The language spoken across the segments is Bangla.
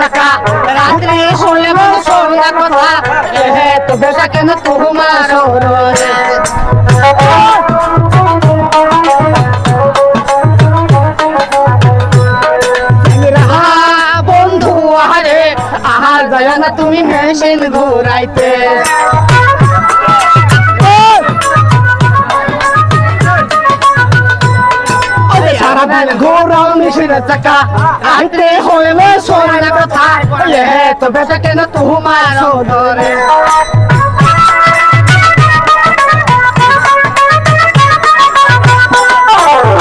থাকা। শুনলে তো বেটা কেন তোমার বন্ধু আহারে আহার দয়া না তুমি মেশিন ঘুরাইতে। ঘোরাও মেশিনের চাকা। আইতে হইলে সোনা কথা। তো বেটা কেন তোমার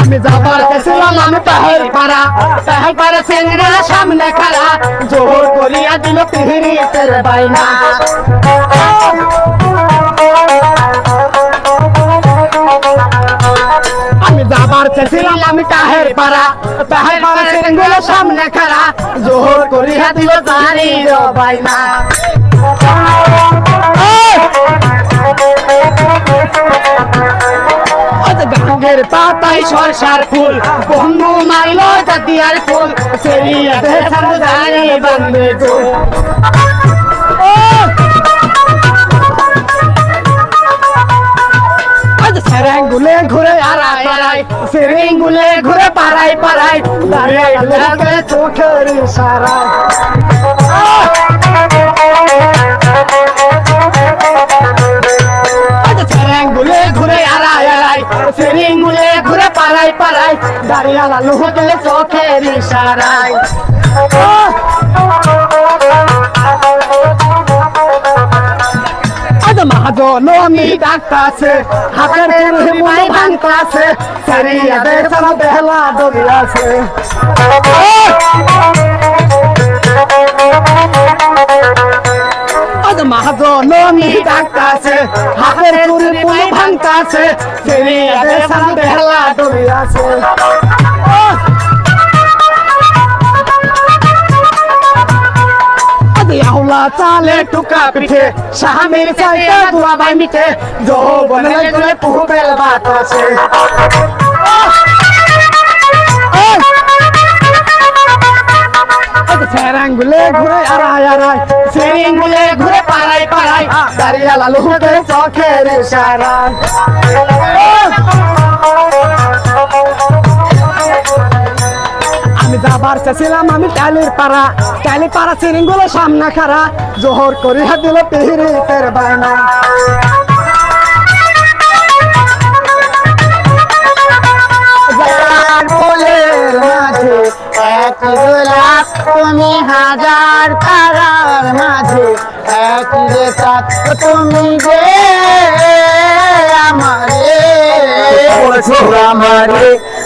আমি যাবার গেছিলাম, আমি পাহাড় পাড়া। পাহাড় পাড়া সেংরা সামনে খাড়া। জোর করিয়া দিল পিহিরিতের বাইনা চেয়েছিলাম আমি তাহের পাড়া। তাহের পাড়া সেঙ্গুলো সামনে পাতাই সরসার ফুল। বন্ধু মারলো জাতিয়ার ফুল। সেরিয়া দেখার জানি বান্ধে ফুল সেরেঙ্গুলে ঘুরে আড়াই আড়াই সেরেঙ্গুলে ঘুরে পাড়াই পাড়াই, দাঁড়িয়ে লাগে চোখের আজ সেরেঙ্গুলে ঘুরে আড়াই আড়াই সেরেঙ্গুলে ঘুরে পাড়াই পাড়াই, দাঁড়িয়ে হতে চোখের সারাই। আজ মহাজন আমি ডাক্তাছে হাতের চুল মনে ভাঙতাছে সেরিয়া দেশন বেহলা দরিয়াছে। মহাজন আমি ডাক্তাছে হাতের চুল মনে ভাঙতাছে সেরিয়া দেশন বেহলা দরিয়াছে। আউলা চালে টুকা পিঠে স্বামীর চাইতে দুয়া বাই মিঠে জো বনে গলে পুবেল বাত আছে। সেরাঙ্গুলে ঘুরে আড়াই আড়াই সেরিঙ্গুলে ঘুরে পাড়াই পাড়াই, দাঁড়িয়ে লালু চোখের সারাই আমি যাবার আমি টালির পাড়া। টালি পাড়া সিরিঙ্গুলো সামনে খারা জোহর করিয়া দিল পিহিরিতের বায়না। ফুলের এক গোলাপ তুমি হাজার তারার মাঝে। এক যে চাঁদ তুমি যে আমারে। বলছো আমারে।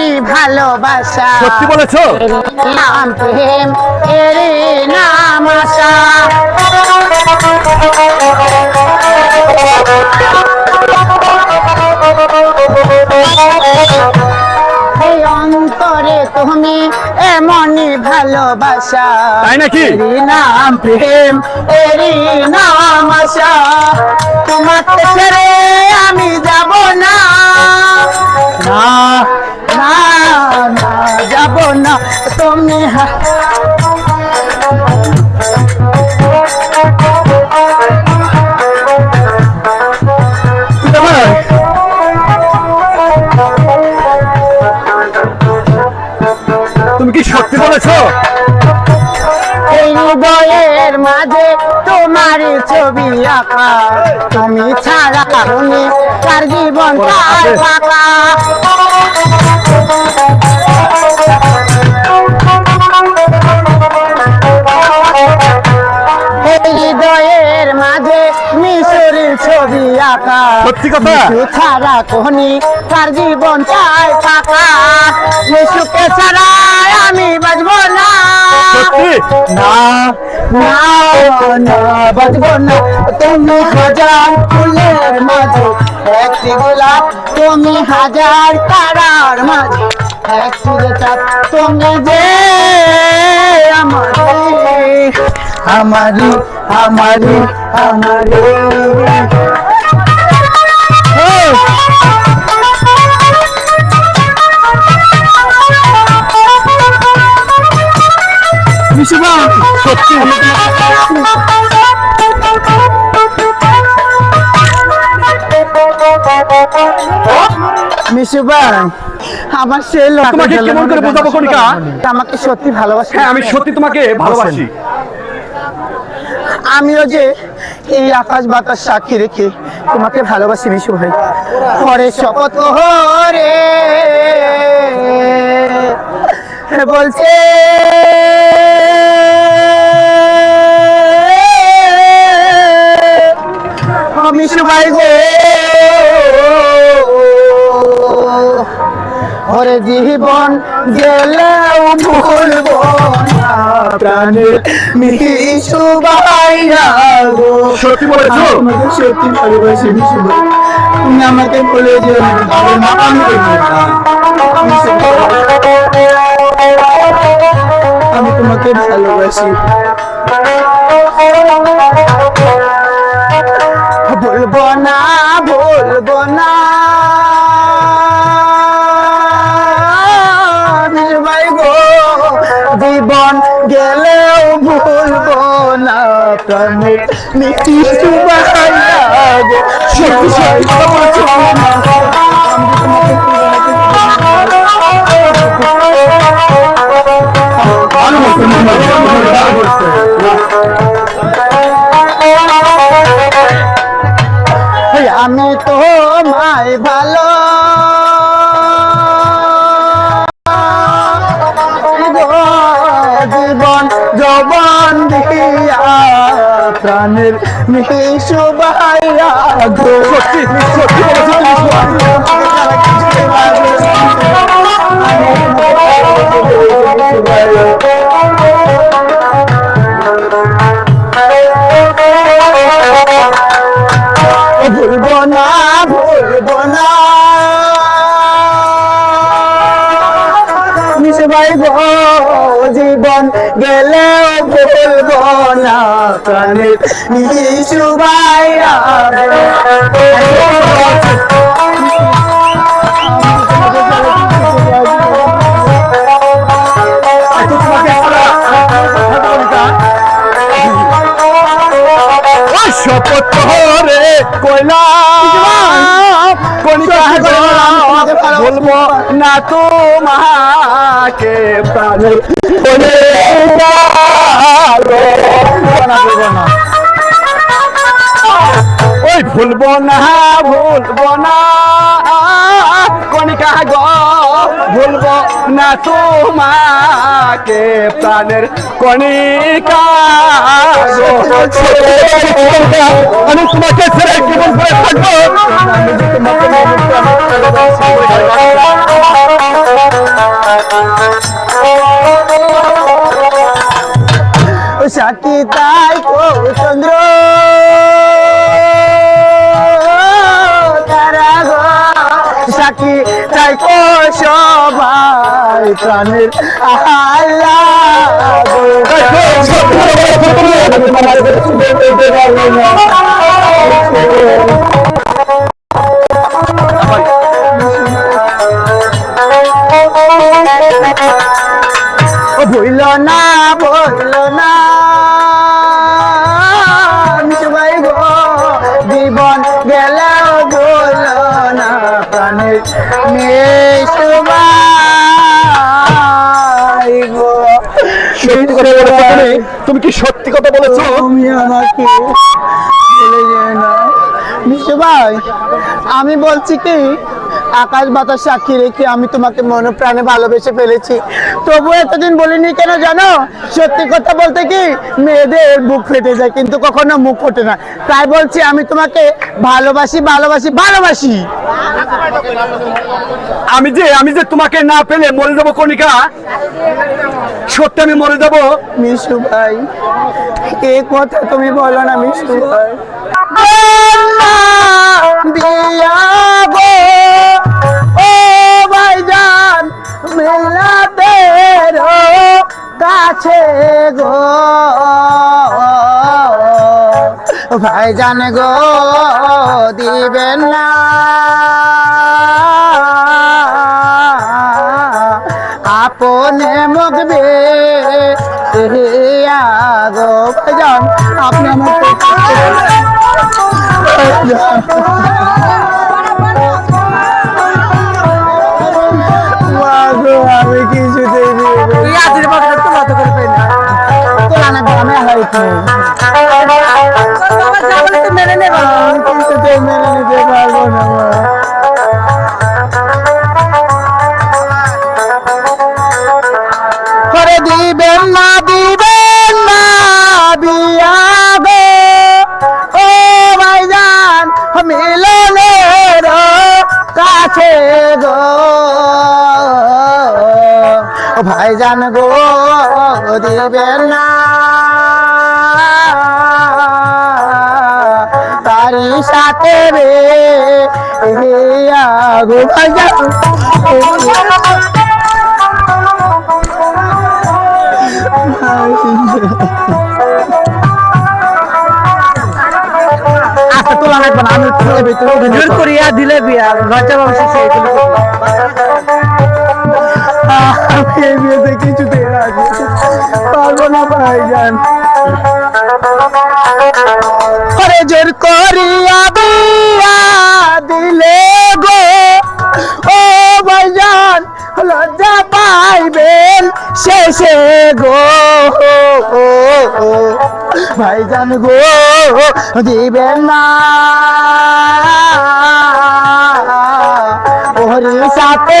এমনই ভালোবাসা। সত্যি বলেছ? নাম প্রেম এরই নাম আশা। অন্তরে তুমি এমনই ভালোবাসা। তাই নাকি? নাম প্রেম এরই নাম আশা। তোমাকে ছেড়ে আমি যাব না। না যাব না তুমি তুমি কি সত্যি বলেছ? হৃদয়ের মাঝে তোমার ছবি আঁকা। তুমি ছাড়া উনি তার জীবন তার আঁকা। সত্যি কথা? ছাড়া কোহনি তার জীবন চায় ফাঁকা। মিশুকে ছাড়া আমি বাঁচবো না। সত্যি? না না না বাজবো না। তুমি হাজার ফুলের মাঝে একটি গোলাপ তুমি হাজার তারার মাঝে একটি চাপ তুমি যে আমারে আমারে আমারে আমারে। সত্যি আমার সেই লোকটা তোমাকে কেমন করে বোঝাবো, কণিকা? আমাকে সত্যি ভালোবাসে। হ্যাঁ আমি সত্যি তোমাকে ভালোবাসি। আমিও যে এই আকাশ বাতাস সাক্ষী রেখে তোমাকে ভালোবাসি মিশু ভাই ঘরে শপথ হরে বলছে মিশু ভাই গো। ওরে জীবন গেলেও ভুলবো না প্রাণের মিশু ভাইরা গো। সত্যি বলেছ? সত্যি ভালোবাসি মিশু ভাই। তুমি আমাকে বলে যে আমি মিশু ভাই, আমি তোমাকে ভালোবাসি। জীবন গেলেও ভুলবো না প্রাণের সত্যি আমি তো মাই ভালো জবান দিয়া প্রাণের মিশু ভাইয়া শপথ হরে কইলা। বলব না তোমাকে প্রাণে বলে ওই ভুলবো না ভুলবো না। কণিকা গো, ভুলবো না তোমাকে প্রাণের কণিকা গো। আমি তোমাকে ছেড়ে জীবন করে থাকব। সাকি তাই কো চন্দ্র সবাই প্রাণের ভুইল না ভুইল না। জীবন গেলেও ভুল না প্রাণের মিশু বলেছ তুমি? তুমি কি সত্যি কথা বলেছ তুমি আমাকে বলে যেও না মিশু ভাই আমি বলছি কি আকাশ বাতাস সাক্ষী রেখে আমি তোমাকে মনে প্রাণে ভালোবেসে ফেলেছি। তবু এতদিন বলিনি কেন জানো? সত্যি কথা বলতে কি মেয়েদের বুক ফেটে যায় কিন্তু কখনো মুখ ফোটে না। তাই বলছি আমি তোমাকে ভালোবাসি ভালোবাসি ভালোবাসি। আমি যে আমি যে তোমাকে না পেলে মরে যাব কণিকা সত্যি আমি মরে যাব। মিশু ভাই এ কথা তুমি বলো না মিশু ভাই। বিয়া কাছে গো। ভাইজান গো দিবেন আপনে মগবে গো। ভাইজান আপনি মাগো আমি কিছুতেই বিয়ে করব না। তোলা না গো, আমি হয়তো আমি কিছুতেই মেনে নিতে পারব না। করে কাছে ভাইজান গো দিবেন না। তারি সাথে রে গো ভাইজান আচ্ছা তোলা লাগবে না আমি জোর করিয়া দিলে বিয়া লজ্জা বংশ সেই এই বিয়েতে কিছুতেই রাজি পারব না ভাইজান আরে জোর করিয়া বিয়া দিলে গো। ও ভাইজান, লজ্জা পাইবেন শেষে গো। ভাইজান গো, দিবেন না। ওরে সাথে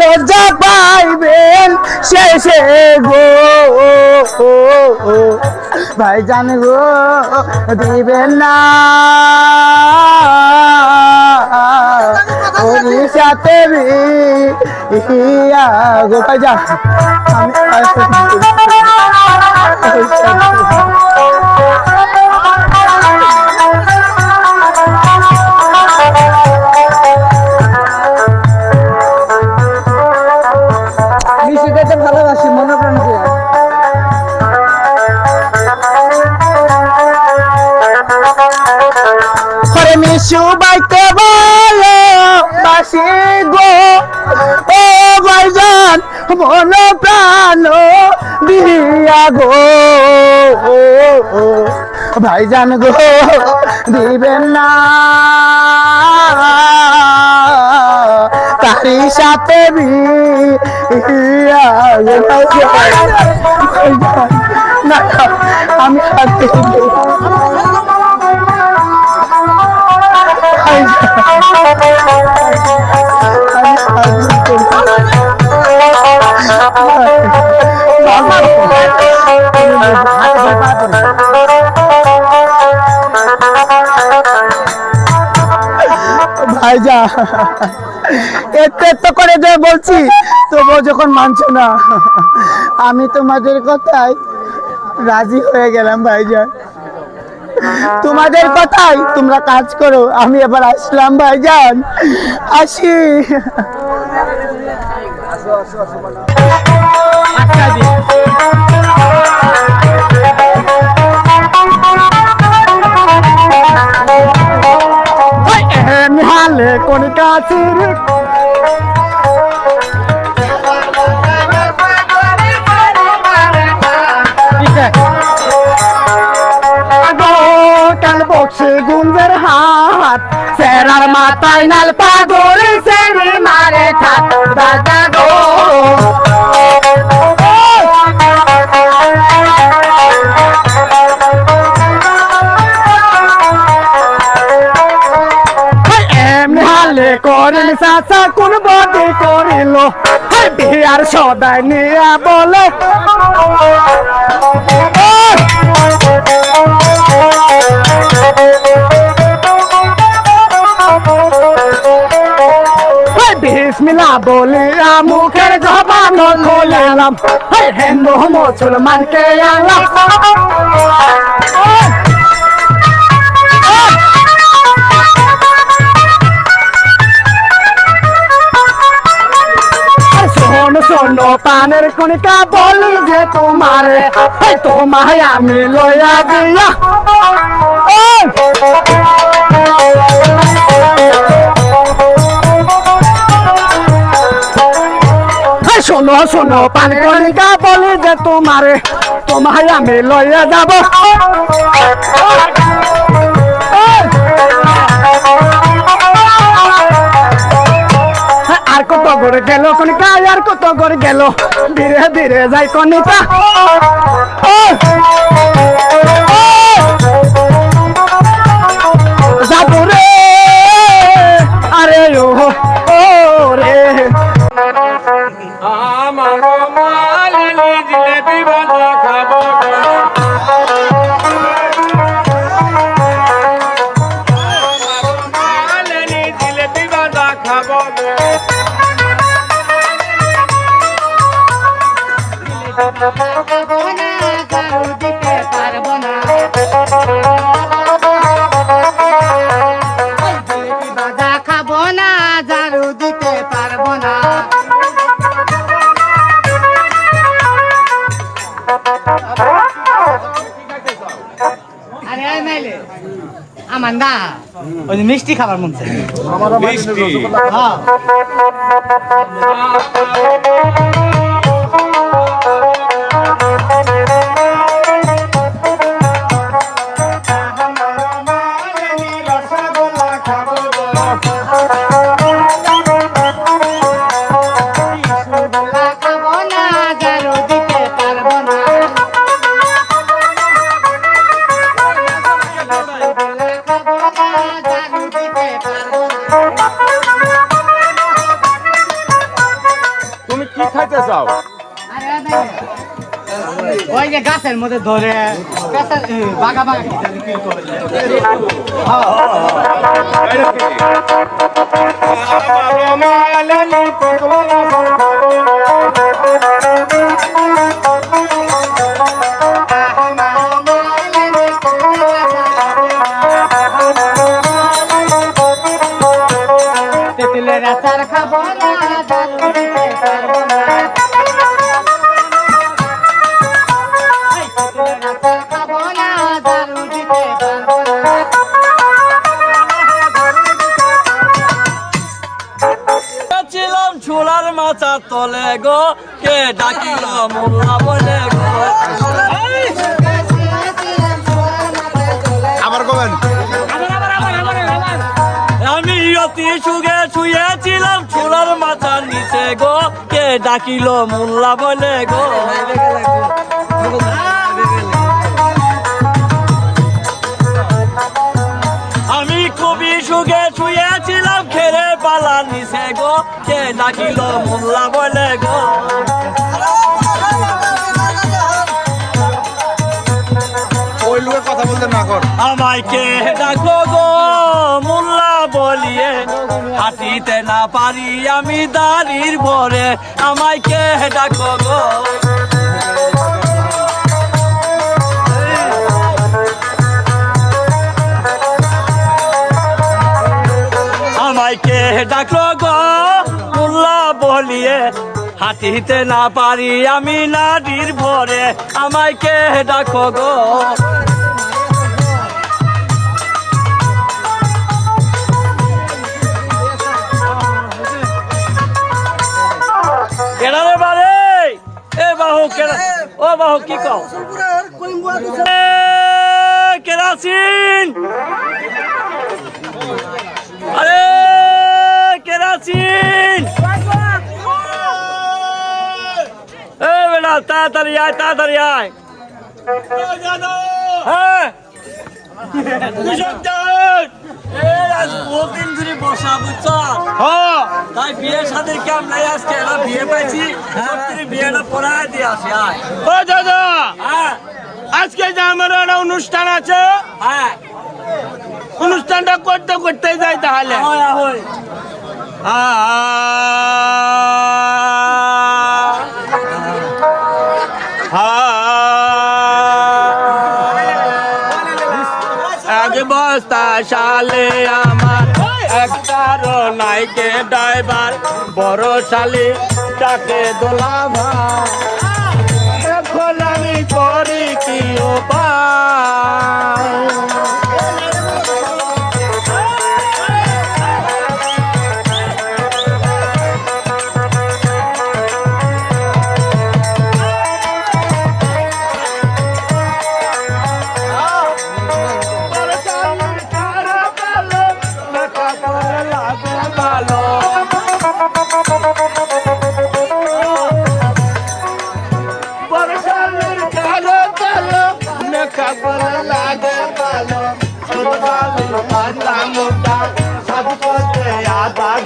লজ্জা পাইবেন শেষে গো। ভাইজান গো দিবেন না। সাথে গো ভাইজান। আমি মন প্রাণ দিয়া গো। ভাইজান গো দিবেন না। তারি সাথে আমি হাতে ভাইজা এত এত করে যা বলছি, তবুও যখন মানছো না, আমি তোমাদের কথায় রাজি হয়ে গেলাম ভাইজান। তোমাদের কথাই তোমরা কাজ করো, আমি এবার আসলাম ভাইজান। আসি। আসো আসো কাছির কাল বক্সে গুঞ্জের হাত। সেরার মাথায় নাল পাগল সেরি মারে ঠাত দাদা গো। চাচা কোন বদি করিল? বিহার সদাই নিয়া বলে। বিসমিল্লা বলিয়া মুখের জবান খুলালাম হিন্দু মুসলমানকে আনলাম শোন শোন পানের কণিকা বলি যে তোমার তোমায় আমি লইয়া দিয়া। শোনো শোনো, পান কণিকা বলি যে তোমার তোমায় আমি লইয়া যাব। করে গেল কনিকা আর কত করে গেল? ধীরে ধীরে যাই কনিকা ও! ও! যাব রে! আরে ও ও রে! আমার মালিনী জিলেবি ভাজা খাব খাব খাব না ঝাড়ু দিতে পারব না নাইলে আমার না ওই মিষ্টি খাবার মন চাই মিষ্টি হ্যাঁ যে গাছের মধ্যে ধরে পকোড়া খাব তেঁতুলের খাব তলে গো কে ডাকিল মোল্লা বলে গো আমি অতি সুগে শুয়েছিলাম চুলার মাথার নিচে গো কে ডাকিল মোল্লা বলে গো নিচে গো কে ডাকিল মোল্লা বলে গো? ওই লোকের কথা বলতে না কর। আমায় কে ডাকো গো মোল্লা বলিয়ে? হাঁটিতে না পারি আমি দাঁড়ির ভরে আমায় কে ডাকো গো? ডাকলো গো, মোল্লা বলিয়ে হাঁটিতে না পারি আমি নাডির ভরে, আমায় কে ডাকো গো? কেডারে বারে? এ বাহু, কেডা ও বাহু, কি কও? কেরাসিন! আরে কেরাসিন তাড়াতাড়ি আয় তাড়াতাড়ি আয়। হ্যাঁ। তাই বিয়ে সাদের কেমন নাই আজকে এরা বিয়ে পাইছি বিয়েটা পড়ায় দিয়ে আসি আয় ও দাদা হ্যাঁ। আজকে যে আমার একটা অনুষ্ঠান আছে হ্যাঁ। অনুষ্ঠানটা করতে করতে যাই তাহলে। এক বস্তা শালে আমার একটারও নাইকে ড্রাইভার, বড় শালি তাকে দোলা ভাই। এখন আমি করি কি উপায়?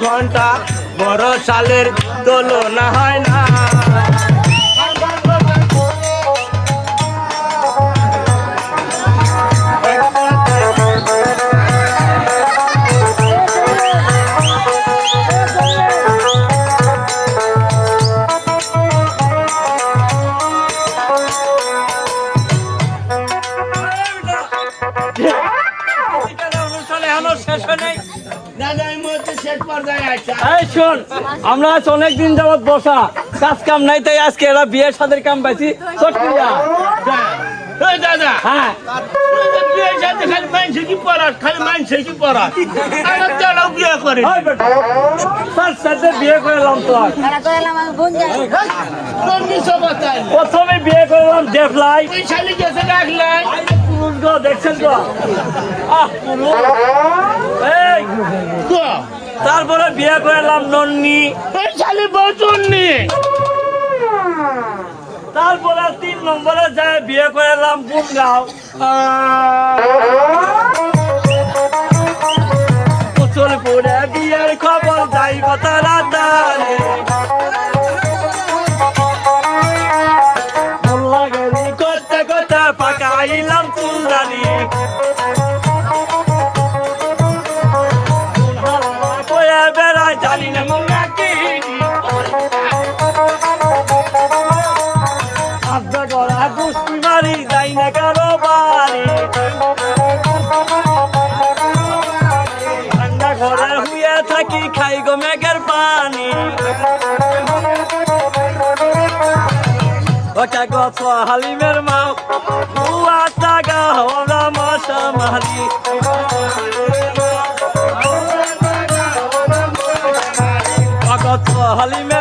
ঘণ্টা বড় সালের দোলনা হয় না। আমরা আজ অনেক দিন যাবত বসা কাজ কাম নাই তাই আজকে এরা বিয়ের সাদের কাম পাইছি। চটকিয়া দাদা হ্যাঁ। খালি মানছে কি পড়াস খালি মানছে কি পড়াস বিয়ে করে। বিয়ে করলাম তো প্রথমে বিয়ে করলাম রাখলাই। পুরুষ গো দেখছেন তো আহ পুরুষ। এই। তারপরে বিয়ে করলাম নন্নি। শালি নিয়ে তারপরে তিন নম্বরে যায় বিয়ে করলাম বুমগাঁও উচল পড়ে বিয়ের খবর যাইব তারা থাকি খাই গো মেঘের পানি? ওটা গছ হালিমের মাও বুয়া টাকা হওয়া মশা হালিমের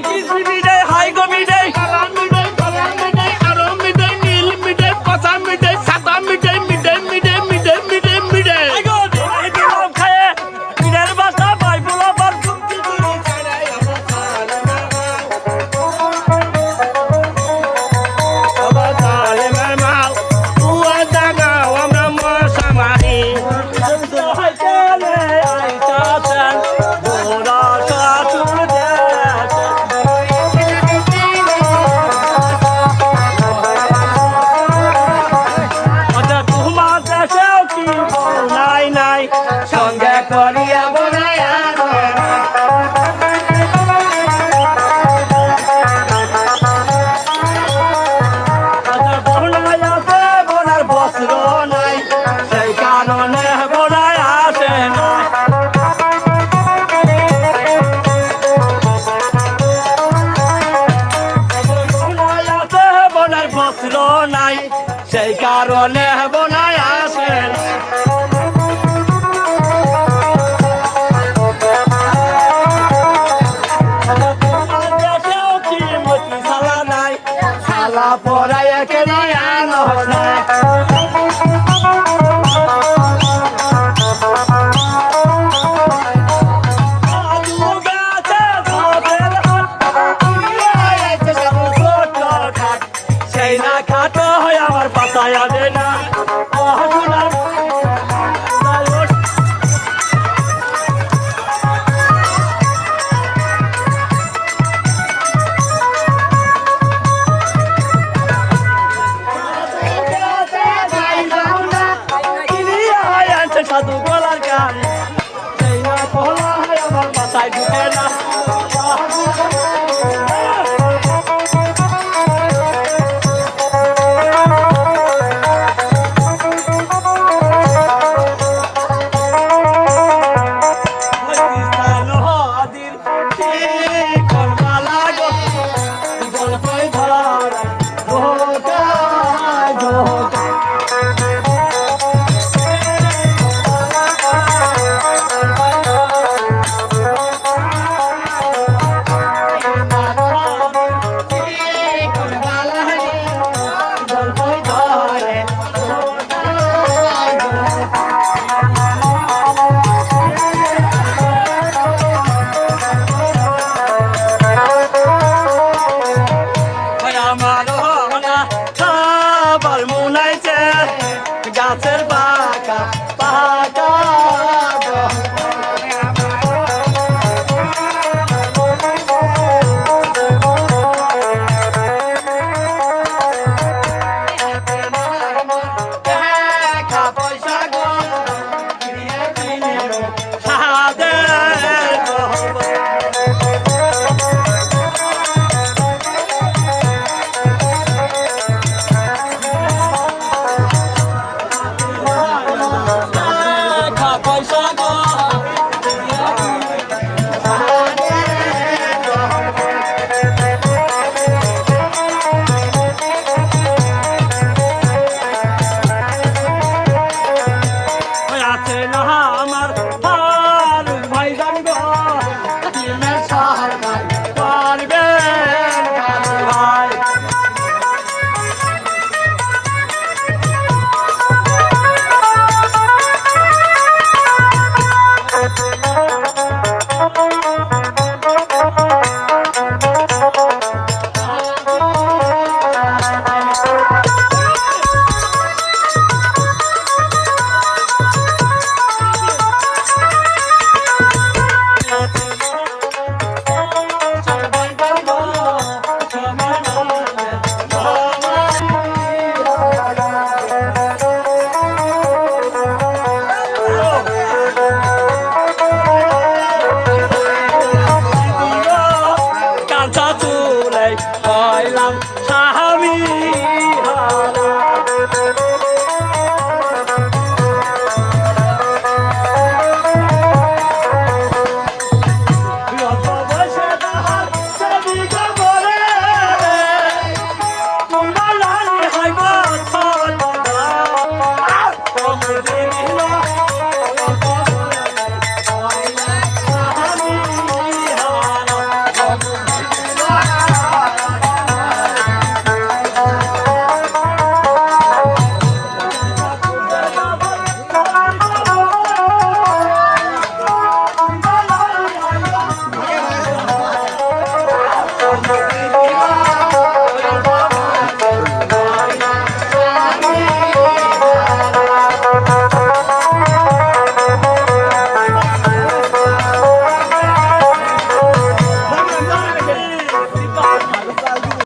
কৃষ্ণ